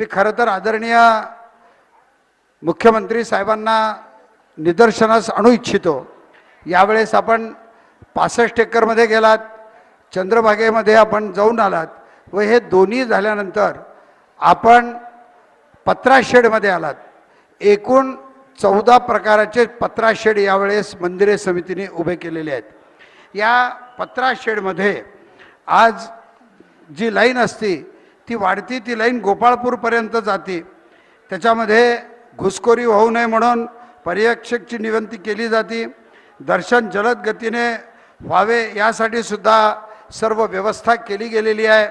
मी खरं तर आदरणीय मुख्यमंत्री साहेबांना निदर्शनास आणू इच्छितो. यावेळेस आपण पासष्ट एकरमध्ये गेलात चंद्रभागेमध्ये आपण जाऊन आलात व हे दोन्ही झाल्यानंतर आपण पत्रा शेडमध्ये आलात. एकूण चौदा प्रकाराचे पत्रा शेड यावेळेस मंदिरे समितीने उभे केलेले आहेत. या पत्रा शेडमध्ये आज जी लाईन असती ती वाढती ती लाईन गोपाळपूरपर्यंत जाते. त्याच्यामध्ये घुसखोरी होऊ नये म्हणून पर्यवेक्षकची निवंती केली जाते. दर्शन जलद गतीने व्हावे यासाठी सुद्धा सर्व व्यवस्था केली गेलेली आहे.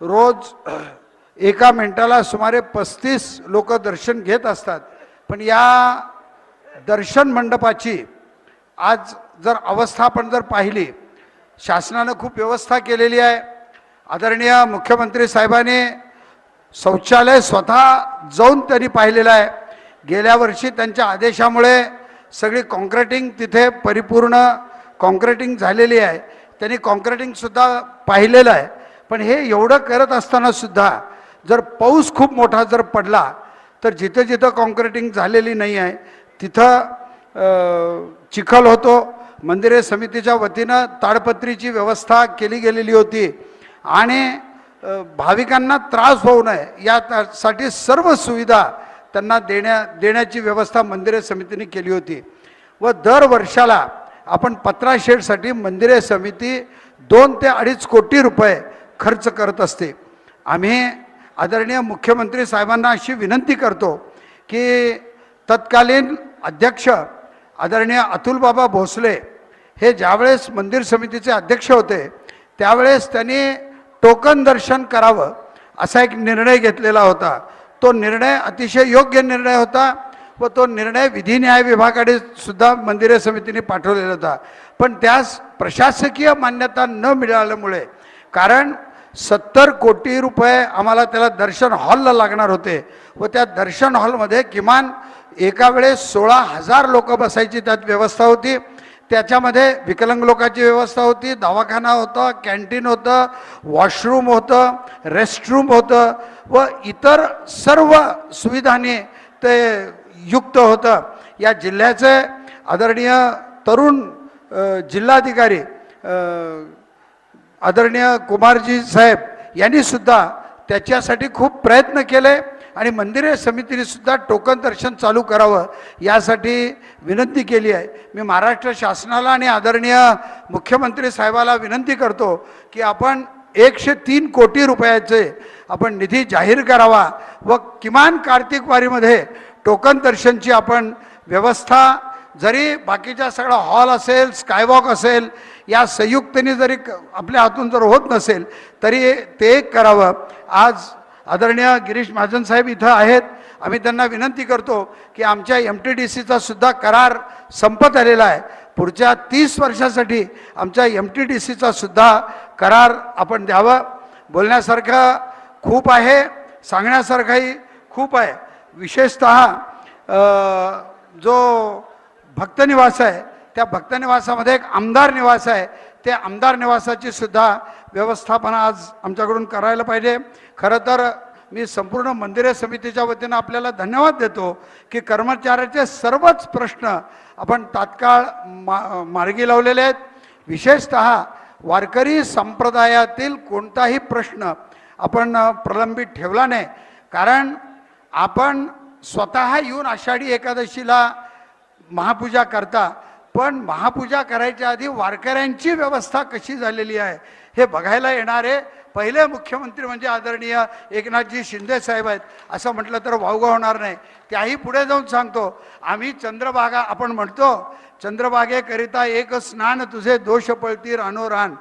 रोज एका मिनटाला सुमारे पस्तीस लोक दर्शन घेत असतात. पण या दर्शन मंडपाची आज जर अवस्था आपण जर पाहिली शासनानं खूप व्यवस्था केलेली आहे. आदरणीय मुख्यमंत्री साहेबांनी शौचालय स्वतः जाऊन त्यांनी पाहिलेलं आहे. गेल्या वर्षी त्यांच्या आदेशामुळे सगळी कॉन्क्रेटिंग तिथे परिपूर्ण कॉन्क्रेटिंग झालेली आहे. त्यांनी कॉन्क्रेटिंगसुद्धा पाहिलेलं आहे. पण हे एवढं करत असतानासुद्धा जर पाऊस खूप मोठा जर पडला तर जिथं जिथं कॉन्क्रेटिंग झालेली नाही आहे तिथं चिखल होतो. मंदिरे समितीच्या वतीनं ताडपत्रीची व्यवस्था केली गेलेली होती. आणि भाविकांना त्रास होऊ नये यासाठी सर्व सुविधा त्यांना देण्या देण्याची व्यवस्था मंदिरे समितीने केली होती. व दर वर्षाला आपण पत्रा शेडसाठी मंदिरे समिती दोन ते अडीच कोटी रुपये खर्च करत असते. आम्ही आदरणीय मुख्यमंत्री साहेबांना अशी विनंती करतो की तत्कालीन अध्यक्ष आदरणीय अतुलबाबा भोसले हे ज्यावेळेस मंदिर समितीचे अध्यक्ष होते त्यावेळेस त्यांनी टोकन दर्शन करावं असा एक निर्णय घेतलेला होता. तो निर्णय अतिशय योग्य निर्णय होता व तो निर्णय विधी न्याय विभागाकडे सुद्धा मंदिरे समितीने पाठवलेला होता. पण त्यास प्रशासकीय मान्यता न मिळाल्यामुळे कारण सत्तर कोटी रुपये आम्हाला त्याला दर्शन हॉलला लागणार होते व त्या दर्शन हॉलमध्ये किमान एका वेळेस सोळा हजार लोक बसायची त्यात व्यवस्था होती. त्याच्यामध्ये विकलांग लोकांची व्यवस्था होती दवाखाना होता कॅन्टीन होतं वॉशरूम होतं रेस्टरूम होतं व इतर सर्व सुविधांनी ते युक्त होतं. या जिल्ह्याचे आदरणीय तरुण जिल्हाधिकारी आदरणीय कुमारजी साहेब यांनीसुद्धा त्याच्यासाठी खूप प्रयत्न केले. आणि मंदिरे समितीने सुद्धा टोकन दर्शन चालू करावं यासाठी विनंती केली आहे. मी महाराष्ट्र शासनाला आणि आदरणीय मुख्यमंत्री साहेबाला विनंती करतो की आपण एकशे तीन कोटी रुपयाचे आपण निधी जाहीर करावा व किमान कार्तिक वारीमध्ये टोकन दर्शनची आपण व्यवस्था जरी बाकीच्या सगळा हॉल असेल स्कायवॉक असेल या संयुक्तेने जरी क- आपल्या हातून जर होत नसेल तरी ते करावं. आज आदरणीय गिरीश महाजन साहेब इथं आहेत. आम्ही त्यांना विनंती करतो की आमच्या एम टी डी सीचा सुद्धा करार संपत आलेला आहे. पुढच्या तीस वर्षासाठी आमच्या एम टी डी सीचा सुद्धा करार आपण द्यावं. बोलण्यासारखं खूप आहे सांगण्यासारखंही खूप आहे. विशेषत जो भक्तनिवास आहे त्या भक्तनिवासामध्ये एक आमदार निवास आहे. ते आमदार निवासाची सुद्धा व्यवस्थापना आज आमच्याकडून करायला पाहिजे. खरं तर मी संपूर्ण मंदिरे समितीच्या वतीनं आपल्याला धन्यवाद देतो की कर्मचाऱ्याचे सर्वच प्रश्न आपण तात्काळ मा मार्गी लावलेले आहेत. विशेषत वारकरी संप्रदायातील कोणताही प्रश्न आपण प्रलंबित ठेवला नाही. कारण आपण स्वतः येऊन आषाढी एकादशीला महापूजा करता पण महापूजा करायच्या आधी वारकऱ्यांची व्यवस्था कशी झालेली आहे हे बघायला येणारे पहिले मुख्यमंत्री म्हणजे आदरणीय एकनाथजी शिंदे साहेब आहेत. असं म्हटलं तर वावगा होणार नाही. त्याही पुढे जाऊन सांगतो आम्ही चंद्रभागा आपण म्हणतो चंद्रभागेकरिता एक स्नान तुझे दोष पळती अनोरान.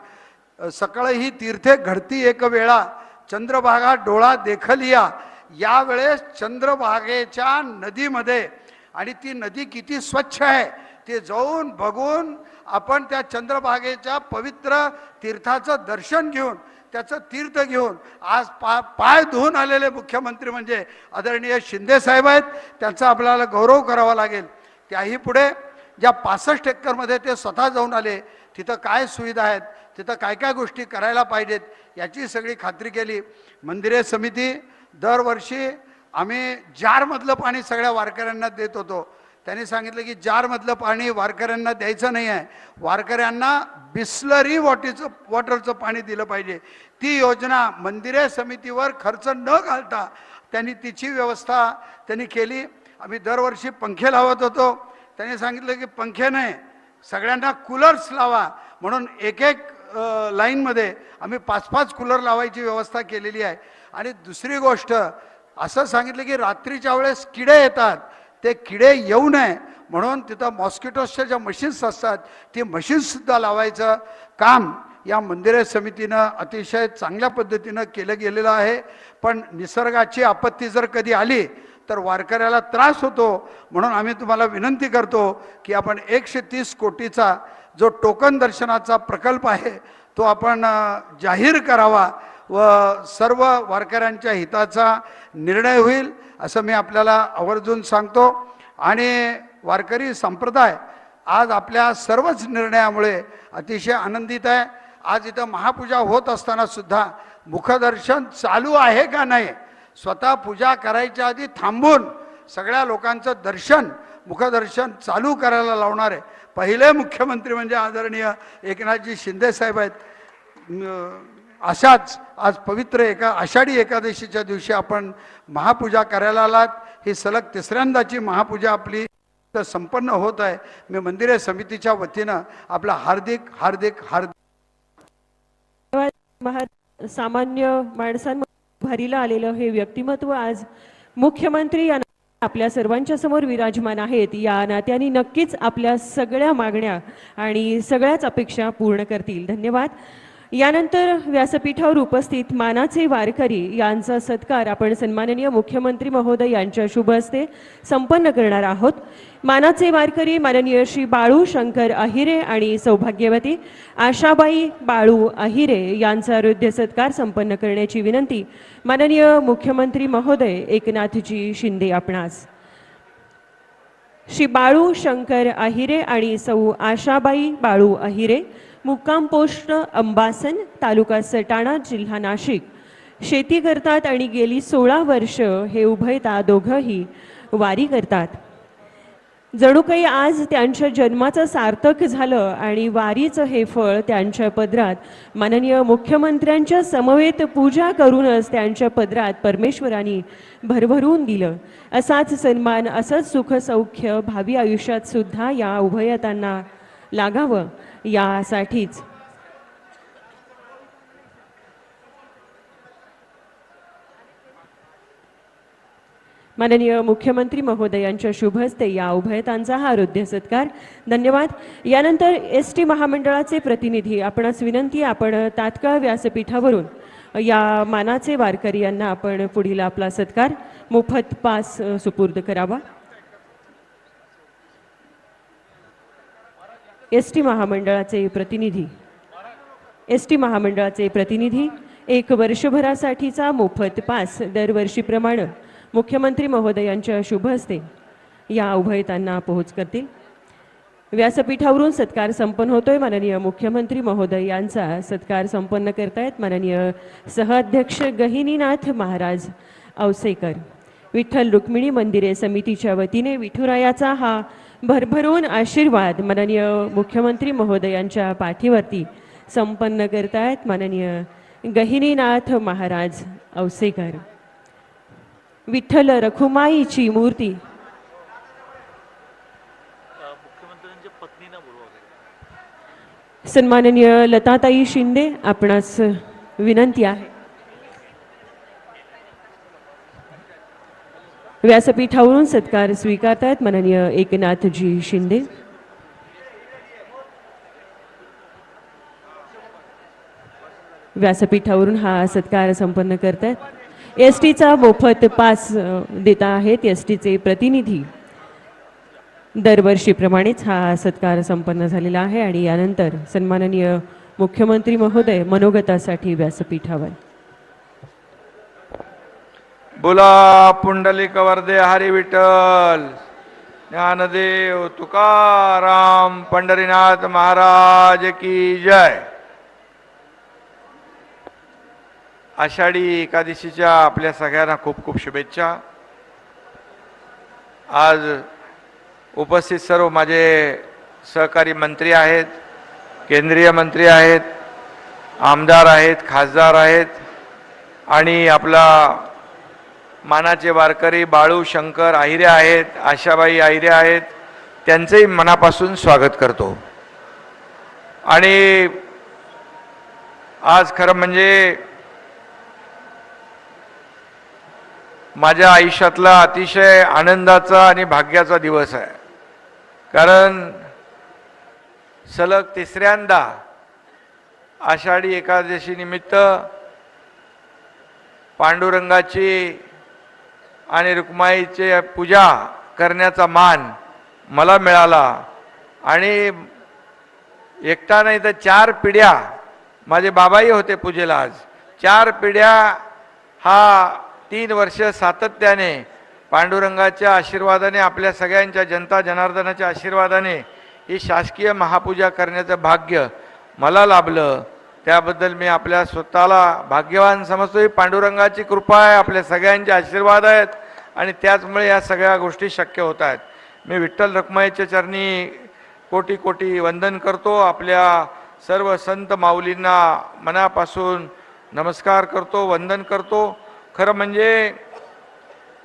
सकळ ही तीर्थे घडती एक वेळा. चंद्रभागा डोळा देखलिया यावेळेस चंद्रभागेच्या नदीमध्ये आणि ती नदी किती स्वच्छ आहे ते जाऊन बघून आपण त्या चंद्रभागेच्या पवित्र तीर्थाचं दर्शन घेऊन त्याचं तीर्थ घेऊन आज पा पाय धुवून आलेले मुख्यमंत्री म्हणजे आदरणीय शिंदे साहेब आहेत त्यांचा आपल्याला गौरव करावा लागेल. त्याही पुढे ज्या पासष्ट एकरमध्ये ते स्वतः जाऊन आले तिथं काय सुविधा आहेत तिथं काय काय गोष्टी करायला पाहिजेत याची सगळी खात्री केली. मंदिरे समिती दरवर्षी आम्ही जारमधलं पाणी सगळ्या वारकऱ्यांना देत होतो. त्यांनी सांगितलं की जारमधलं पाणी वारकऱ्यांना द्यायचं नाही आहे. वारकऱ्यांना बिस्लरी वॉटीचं वॉटरचं पाणी दिलं पाहिजे. ती योजना मंदिरे समितीवर खर्च न घालता त्यांनी तिची व्यवस्था त्यांनी केली. आम्ही दरवर्षी पंखे लावत होतो. त्यांनी सांगितलं की पंखे नाही सगळ्यांना कूलर्स लावा. म्हणून एक एक लाईनमध्ये आम्ही पाच पाच कूलर लावायची व्यवस्था केलेली आहे. आणि दुसरी गोष्ट असं सांगितलं की रात्रीच्या वेळेस किडे येतात. ते किडे येऊ नये. म्हणून तिथं मॉस्किटोसच्या ज्या मशीन्स असतात ती मशीन्ससुद्धा लावायचं काम या मंदिरे समितीनं अतिशय चांगल्या पद्धतीनं केलं गेलेलं आहे. पण निसर्गाची आपत्ती जर कधी आली तर वारकऱ्याला त्रास होतो. म्हणून आम्ही तुम्हाला विनंती करतो की आपण एकशे तीस कोटीचा जो टोकन दर्शनाचा प्रकल्प आहे तो आपण जाहीर करावा व सर्व वारकऱ्यांच्या हिताचा निर्णय होईल. असं मी आपल्याला आवर्जून सांगतो. आणि वारकरी संप्रदाय आज आपल्या सर्वच निर्णयामुळे अतिशय आनंदित आहे. आज इथं महापूजा होत असताना सुद्धा मुखदर्शन चालू आहे का नाही? स्वतः पूजा करायच्या आधी थांबून सगळ्या लोकांचं दर्शन मुखदर्शन चालू करायला लावणार आहे. पहिले मुख्यमंत्री म्हणजे आदरणीय एकनाथजी शिंदे साहेब आहेत. अशाच आज पवित्र एका आषाढी एकादशीच्या दिवशी आपण महापूजा करायला आलात. ही सलग तिसऱ्यांदाची महापूजा आपली संपन्न होत आहे. मी मंदिरे समितीच्या वतीनं आपला हार्दिक हार्दिक हार्दिक सामान्य माणसांमध्ये भरीला आलेलं हे व्यक्तिमत्व आज मुख्यमंत्री या आपल्या सर्वांच्या समोर विराजमान आहेत. या नात्याने नक्कीच आपल्या सगळ्या मागण्या आणि सगळ्याच अपेक्षा पूर्ण करतील. धन्यवाद. यानंतर व्यासपीठावर उपस्थित मानाचे वारकरी यांचा सत्कार आपण सन्माननीय मुख्यमंत्री महोदय यांच्या शुभ हस्ते संपन्न करणार आहोत. मानाचे वारकरी माननीय श्री बाळू शंकर अहिरे आणि सौभाग्यवती आशाबाई बाळू अहिरे यांचा हृदय सत्कार संपन्न करण्याची विनंती माननीय मुख्यमंत्री महोदय एकनाथजी शिंदे आपणास. श्री बाळू शंकर अहिरे आणि सौ आशाबाई बाळू अहिरे मुक्काम पोस्ट अंबासन तालुका सटाणा जिल्हा नाशिक. शेती करतात आणि गेली सोळा वर्ष हे उभयता दोघंही वारी करतात. जणू काही आज त्यांच्या जन्माचं सार्थक झालं आणि वारीचं हे फळ त्यांच्या पदरात माननीय मुख्यमंत्र्यांच्या समवेत पूजा करूनच त्यांच्या पदरात परमेश्वरांनी भरभरून दिलं. असाच सन्मान असंच सुखसौख्य भावी आयुष्यात सुद्धा या उभयतांना लागावं. यासाठीच. माननीय मुख्यमंत्री महोदयांच्या शुभ हस्ते या उभयतांचा हा हृदय सत्कार. धन्यवाद. यानंतर एस टी महामंडळाचे प्रतिनिधी आपणास विनंती आपण तात्काळ व्यासपीठावरून या मानाचे वारकरी यांना आपण पुढील आपला सत्कार मोफत पास सुपूर्द करावा. एस टी महामंडळाचे प्रतिनिधी. एस टी महामंडळाचे प्रतिनिधी एक वर्षभरासाठीचा मोफत पास दरवर्षीप्रमाणे मुख्यमंत्री महोदयांच्या शुभ हस्ते या उभयतांना पोहोच करतील. व्यासपीठावरून सत्कार संपन्न होतोय. माननीय मुख्यमंत्री महोदय यांचा सत्कार संपन्न करतायत. माननीय सहअध्यक्ष गहिनीनाथ महाराज औसेकर. विठ्ठल रुक्मिणी मंदिरे समितीच्या वतीने विठुरायाचा हा भरभरून आशीर्वाद माननीय मुख्यमंत्री महोदयांच्या पाठीवरती संपन्न करतायत माननीय गहिनीनाथ महाराज औसेकर. विठ्ठल रखुमाईची मूर्ती. सन्माननीय लताताई शिंदे आपणास विनंती आहे. व्यासपीठावरून सत्कार स्वीकारतायत माननीय एकनाथजी शिंदे. व्यासपीठावरून हा सत्कार संपन्न करतायत एस टीचा मोफत पास देता आहेत. एस टीचे प्रतिनिधी दरवर्षीप्रमाणेच हा सत्कार संपन्न झालेला आहे आणि यानंतर सन्माननीय मुख्यमंत्री महोदय मनोगतासाठी व्यासपीठावर. बोला पुंडलिक वर्दे हरी विठ्ठल ज्ञानदेव तुकाराम पंढरीनाथ महाराज की जय. आषाढी एकादशीच्या आपल्या सगळ्यांना खूप खूप शुभेच्छा. आज उपस्थित सर्व माझे सहकारी मंत्री आहेत केंद्रीय मंत्री आहेत आमदार आहेत खासदार आहेत आणि आपला मानाचे वारकरी बाळू शंकर आहिरे आहेत आशाबाई आहिरे आहेत त्यांचंही मनापासून स्वागत करतो. आणि आज खरं म्हणजे माझ्या आयुष्यातला अतिशय आनंदाचा आणि भाग्याचा दिवस आहे. कारण सलग तिसऱ्यांदा आषाढी एकादशी निमित्त पांडुरंगाची आणि रुक्माईचे पूजा करण्याचा मान मला मिळाला. आणि एकटा नाही तर चार पिढ्या माझे बाबाही होते पूजेला आज. चार पिढ्या हा तीन वर्ष सातत्याने पांडुरंगाच्या आशीर्वादाने आपल्या सगळ्यांच्या जनता जनार्दनाच्या आशीर्वादाने ही शासकीय महापूजा करण्याचं भाग्य मला लाभलं. त्याबद्दल मी आपल्या स्वतःला भाग्यवान समजतो ही पांडुरंगाची कृपा आहे आपल्या सगळ्यांचे आशीर्वाद आहेत. आणि त्याचमुळे या सगळ्या गोष्टी शक्य होत आहेत. मी विठ्ठल रखमाईच्या चरणी कोटी कोटी वंदन करतो. आपल्या सर्व संत माऊलींना मनापासून नमस्कार करतो वंदन करतो. खरं म्हणजे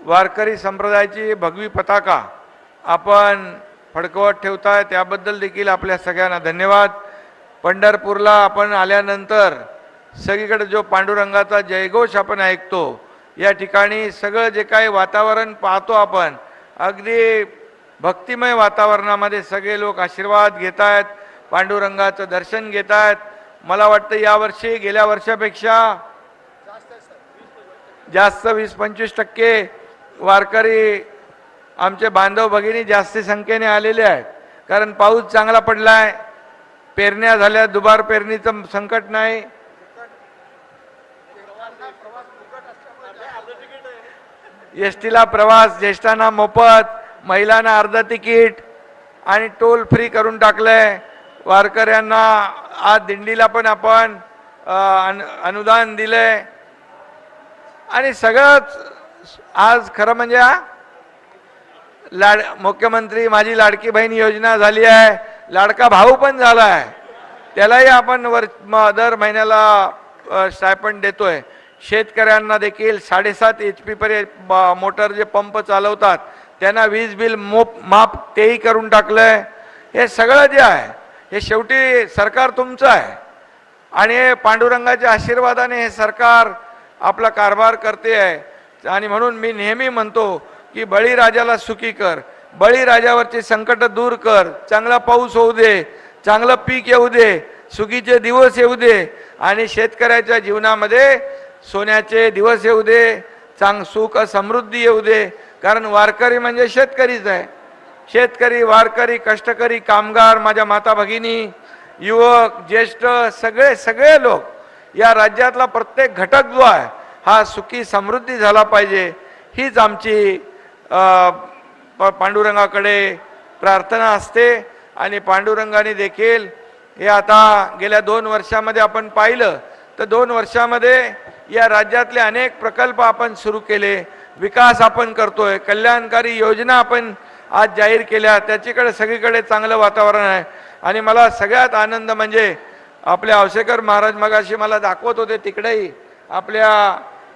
वारकरी संप्रदायाची भगवी पताका आपण फडकवत ठेवताय त्याबद्दल देखील आपल्या सगळ्यांना धन्यवाद. पंढरपूरला आपण आल्यानंतर सगळीकडे जो पांडुरंगाचा जयघोष आपण ऐकतो या ठिकाणी सगळं जे काही वातावरण पाहतो आपण अगदी भक्तिमय वातावरणामध्ये सगळे लोक आशीर्वाद घेत आहेत पांडुरंगाचं दर्शन घेत आहेत मला वाटतं यावर्षी गेल्या वर्षापेक्षा जास्त वीस पंचवीस टक्के वारकरी आमचे बांधव भगिनी जास्ती संख्येने आलेले आहेत. कारण पाऊस चांगला पडला आहे पेरण्या झाल्या दुबार पेरणीचं संकट नाही. एस टीला प्रवास ज्येष्ठांना मोफत महिलांना अर्ध तिकीट आणि टोल फ्री करून टाकलंय. वारकऱ्यांना आज दिंडीला पण आपण अनु- अनुदान दिलंय. आणि सगळंच आज खरं म्हणजे लाड मुख्यमंत्री माझी लाडकी बहीण योजना झाली आहे. लाडका भाऊ पण झाला आहे. त्यालाही आपण वर म- दर महिन्याला स्टायपंड देतोय. शेतकऱ्यांना देखील साडेसात एच पी पर्यंत मोटर जे पंप चालवतात त्यांना वीज बिल मोप माफ तेही करून टाकलंय. हे सगळं जे आहे हे शेवटी सरकार तुमचं आहे. आणि हे पांडुरंगाच्या आशीर्वादाने हे सरकार आपला कारभार करते आहे. आणि म्हणून मी नेहमी म्हणतो की बळीराजाला सुखी कर. बळीराजावरचे संकट दूर कर. चांगला पाऊस होऊ दे चांगलं पीक येऊ दे सुखीचे दिवस येऊ दे. आणि शेतकऱ्याच्या जीवनामध्ये सोन्याचे दिवस येऊ दे चांग सुख समृद्धी येऊ दे. कारण वारकरी म्हणजे शेतकरीच आहे. शेतकरी वारकरी कष्टकरी कामगार माझ्या माता भगिनी युवक ज्येष्ठ सगळे सगळे लोक या राज्यातला प्रत्येक घटक जो आहे हा सुखी समृद्धी झाला पाहिजे. हीच आमची प- पांडुरंगाकडे प्रार्थना असते. आणि पांडुरंगाने देखील हे आता गेल्या दोन वर्षामध्ये आपण पाहिलं. तर दोन वर्षामध्ये या राज्यातले अनेक प्रकल्प आपण सुरू केले विकास आपण करतोय कल्याणकारी योजना आपण आज जाहीर केल्या त्याच्याकडे सगळीकडे चांगलं वातावरण आहे. आणि मला सगळ्यात आनंद म्हणजे आपले आवशेकर महाराज मगाशी मला दाखवत होते तिकडेही आपल्या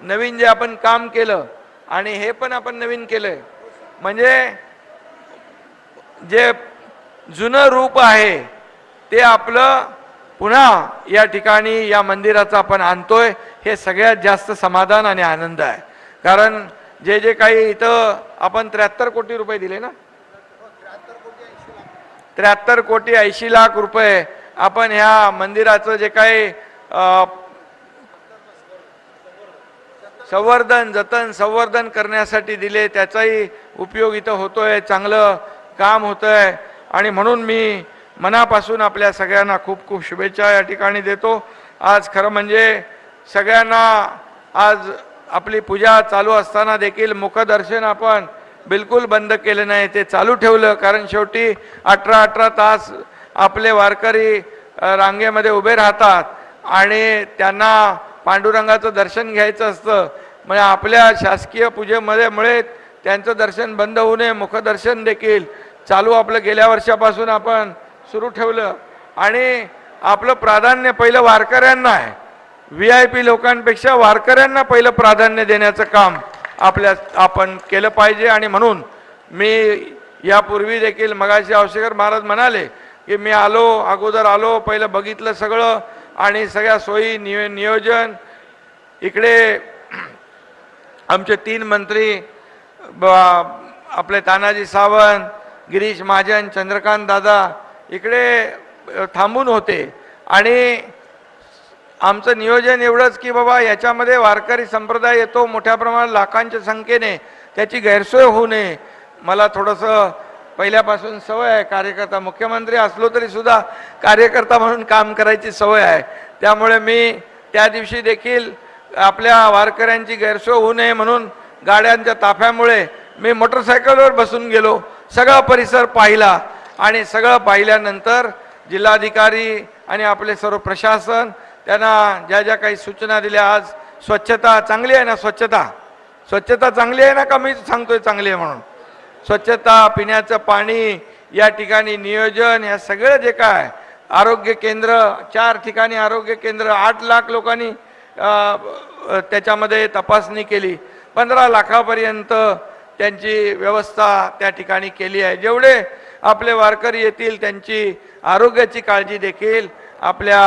नवीन जे आपण काम केलं आणि हे पण आपण नवीन केलंय. म्हणजे जे जुनं रूप आहे ते आपलं पुन्हा या ठिकाणी या मंदिराचं आपण आणतोय. हे सगळ्यात जास्त समाधान आणि आनंद आहे. कारण जे जे काही इथं आपण त्र्याहत्तर कोटी रुपये दिले ना? त्र्याहत्तर कोटी ऐंशी लाख रुपये आपण ह्या मंदिराचं जे काही संवर्धन जतन संवर्धन करण्यासाठी दिले त्याचाही उपयोग इथं होतोय चांगलं काम होतंय. आणि म्हणून मी मनापासून आपल्या सगळ्यांना खूप खूप शुभेच्छा या ठिकाणी देतो. आज खरं म्हणजे सगळ्यांना आज आपली पूजा चालू असताना देखील मुखदर्शन आपण बिलकुल बंद केलं नाही ते चालू ठेवलं. कारण शेवटी अठरा अठरा तास आपले वारकरी रांगेमध्ये उभे राहतात आणि त्यांना पांडुरंगाचं दर्शन घ्यायचं असतं. म्हणजे आपल्या शासकीय पूजेमध्ये मुळे त्यांचं दर्शन बंद होऊ नये मुखदर्शन देखील चालू आपलं गेल्या वर्षापासून आपण सुरू ठेवलं. आणि आपलं प्राधान्य पहिलं वारकऱ्यांना आहे. व्ही आय पी लोकांपेक्षा वारकऱ्यांना पहिलं प्राधान्य देण्याचं काम आपल्या आपण केलं पाहिजे. आणि म्हणून मी यापूर्वी देखील मगाशी आवशेकर महाराज म्हणाले की मी आलो अगोदर आलो पहिलं बघितलं सगळं आणि सगळ्या सोयी नियो नियोजन. इकडे आमचे तीन मंत्री आपले तानाजी सावंत गिरीश महाजन चंद्रकांत दादा इकडे थांबून होते. आणि आमचं नियोजन एवढंच की बाबा याच्यामध्ये वारकरी संप्रदाय येतो मोठ्या प्रमाणात लाखांच्या संख्येने. त्याची गैरसोय होऊ नये. मला थोडंसं पहिल्यापासून सवय आहे कार्यकर्ता मुख्यमंत्री असलो तरी सुद्धा कार्यकर्ता म्हणून काम करायची सवय आहे. त्यामुळे मी त्या दिवशी देखील आपल्या वारकऱ्यांची गैरसोय होऊ नये म्हणून गाड्यांच्या ताफ्यामुळे मी मोटरसायकलवर बसून गेलो. सगळा परिसर पाहिला आणि सगळं पाहिल्यानंतर जिल्हाधिकारी आणि आपले सर्व प्रशासन त्यांना ज्या ज्या काही सूचना दिल्या आज स्वच्छता चांगली आहे ना स्वच्छता? स्वच्छता चांगली आहे ना का मी सांगतोय चांगली आहे म्हणून? स्वच्छता पिण्याचं पाणी या ठिकाणी नियोजन या सगळं जे काय आरोग्य केंद्र चार ठिकाणी आरोग्य केंद्र आठ लाख लोकांनी त्याच्यामध्ये तपासणी केली. पंधरा लाखापर्यंत त्यांची व्यवस्था त्या ठिकाणी केली आहे. जेवढे आपले वारकरी येतील त्यांची आरोग्याची काळजी देखील आपल्या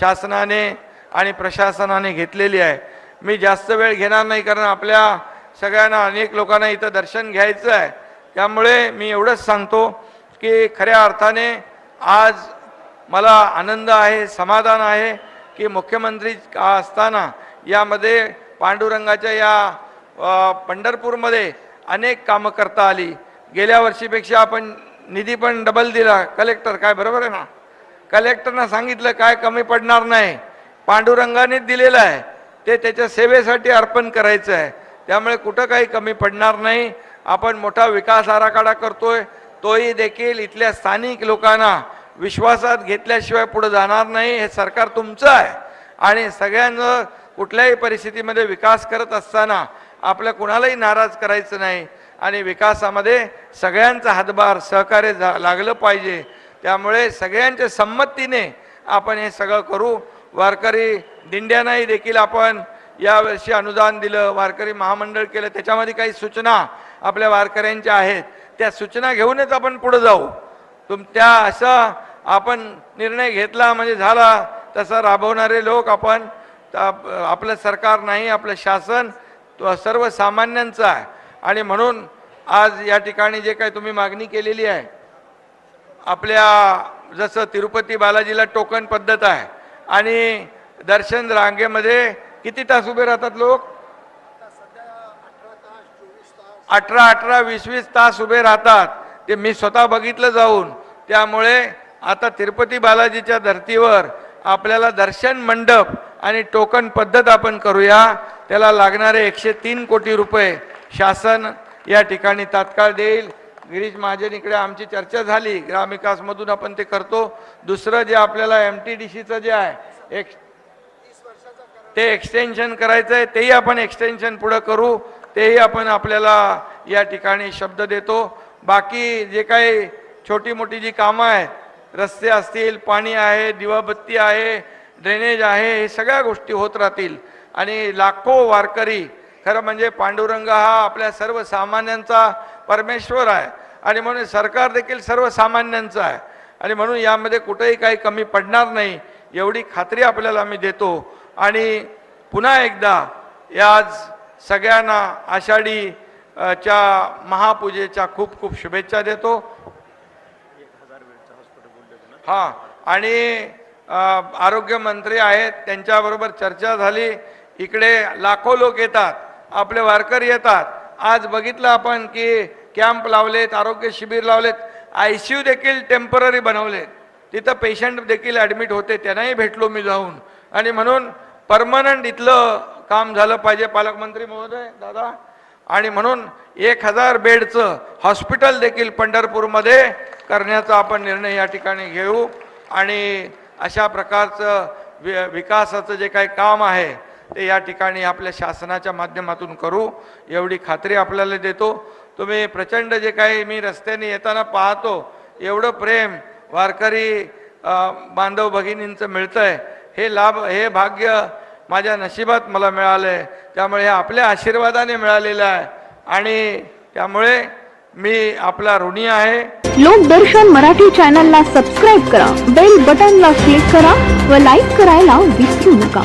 शासनाने आणि प्रशासनाने घेतलेली आहे. मी जास्त वेळ घेणार नाही कारण आपल्या सगळ्यांना अनेक लोकांना इथं दर्शन घ्यायचं आहे. त्यामुळे मी एवढंच सांगतो की खऱ्या अर्थाने आज मला आनंद आहे समाधान आहे की मुख्यमंत्री असताना यामध्ये पांडुरंगाच्या या पंढरपूरमध्ये अनेक कामं करता आली. गेल्या वर्षीपेक्षा आपण निधी पण डबल दिला. कलेक्टर काय बरोबर आहे ना? कलेक्टरनं सांगितलं काय कमी पडणार नाही. पांडुरंगानेच दिलेलं आहे. ते त्याच्या सेवेसाठी अर्पण करायचं आहे. त्यामुळे कुठं काही कमी पडणार नाही. आपण मोठा विकास आराखडा करतोय. तोही देखील इथल्या स्थानिक लोकांना विश्वासात घेतल्याशिवाय पुढे जाणार नाही. हे सरकार तुमचं आहे. आणि सगळ्यांना कुठल्याही परिस्थितीमध्ये विकास करत असताना आपल्या कुणालाही नाराज करायचं नाही. आणि विकासामध्ये सगळ्यांचा हातभार सहकार्य जा लागलं पाहिजे. त्यामुळे सगळ्यांच्या संमतीने आपण हे सगळं करू. वारकरी दिंड्यांनाही देखील आपण यावर्षी अनुदान दिलं. वारकरी महामंडळ केलं. त्याच्यामध्ये काही सूचना आपल्या वारकऱ्यांच्या आहेत. त्या सूचना घेऊनच आपण पुढे जाऊ. तुम त्या असं आपण निर्णय घेतला म्हणजे झाला. तसं राबवणारे लोक आपण आपलं सरकार नाही आपलं शासन तो सर्वसामान्यांचं आहे. आणि म्हणून आज या ठिकाणी जे काही तुम्ही मागणी केलेली आहे आपल्या जसं तिरुपती बालाजीला टोकन पद्धत आहे. आणि दर्शन रांगेमध्ये किती तास उभे राहतात लोक? अठरा अठरा वीस वीस तास उभे राहतात. ते मी स्वतः बघितलं जाऊन. त्यामुळे आता तिरुपती बालाजीच्या धर्तीवर आपल्याला दर्शन मंडप आणि टोकन पद्धत आपण करूया. त्याला लागणारे एकशे तीन कोटी रुपये शासन या ठिकाणी तात्काळ देईल. गिरीश महाजन इकडे आमची चर्चा झाली. ग्रामविकासमधून आपण ते करतो. दुसरं जे आपल्याला एम टी डी सीचं जे आहे एक ते एक्सटेन्शन करायचं आहे तेही आपण एक्सटेन्शन पुढं करू. तेही आपण आपल्याला या ठिकाणी शब्द देतो. बाकी जे काही छोटी मोठी जी कामं आहेत रस्ते असतील पाणी आहे दिवाबत्ती आहे ड्रेनेज आहे हे सगळ्या गोष्टी होत राहतील. आणि लाखो वारकरी खरं म्हणजे पांडुरंग हा आपल्या सर्वसामान्यांचा परमेश्वर आहे. आणि म्हणून सरकार देखील सर्वसामान्यांचं आहे. आणि म्हणून यामध्ये कुठेही काही कमी पडणार नाही. एवढी खात्री आपल्याला आम्ही देतो. आणि पुन्हा एकदा याज सगळ्यांना आषाढी च्या महापूजेच्या खूप खूप शुभेच्छा देतो. हा आणि आरोग्यमंत्री आहेत. त्यांच्याबरोबर चर्चा झाली. इकडे लाखो लोक येतात. आपले वारकरी येतात. आज बघितलं आपण की कॅम्प लावलेत आरोग्य शिबिर लावलेत आय सी यू देखील टेंपररी बनवलेत. तिथं पेशंट देखील ॲडमिट होते त्यांनाही भेटलो मी जाऊन. आणि म्हणून परमनंट इथलं काम झालं पाहिजे पालकमंत्री महोदय दादा. आणि म्हणून एक हजार बेडचं हॉस्पिटल देखील पंढरपूरमध्ये करण्याचा आपण निर्णय या ठिकाणी घेऊ. आणि अशा प्रकारचं वि विकासाचं जे काही काम आहे ते या ठिकाणी आपल्या शासनाच्या माध्यमातून करू. एवढी खात्री आपल्याला देतो. तुम्ही प्रचंड जे काही मी रस्त्याने येताना पाहतो एवढं प्रेम वारकरी बांधव भगिनींचं मिळतंय. हे लाभ हे भाग्य माझ्या नशिबात मला मिळालं आहे त्यामुळे हे आपल्या आशीर्वादाने मिळालेलं आहे. आणि त्यामुळे मी आपला ऋणी आहे. लोकदर्शन मराठी चॅनलला सबस्क्राईब करा. बेल बटनला क्लिक करा व लाईक करायला विसरू नका.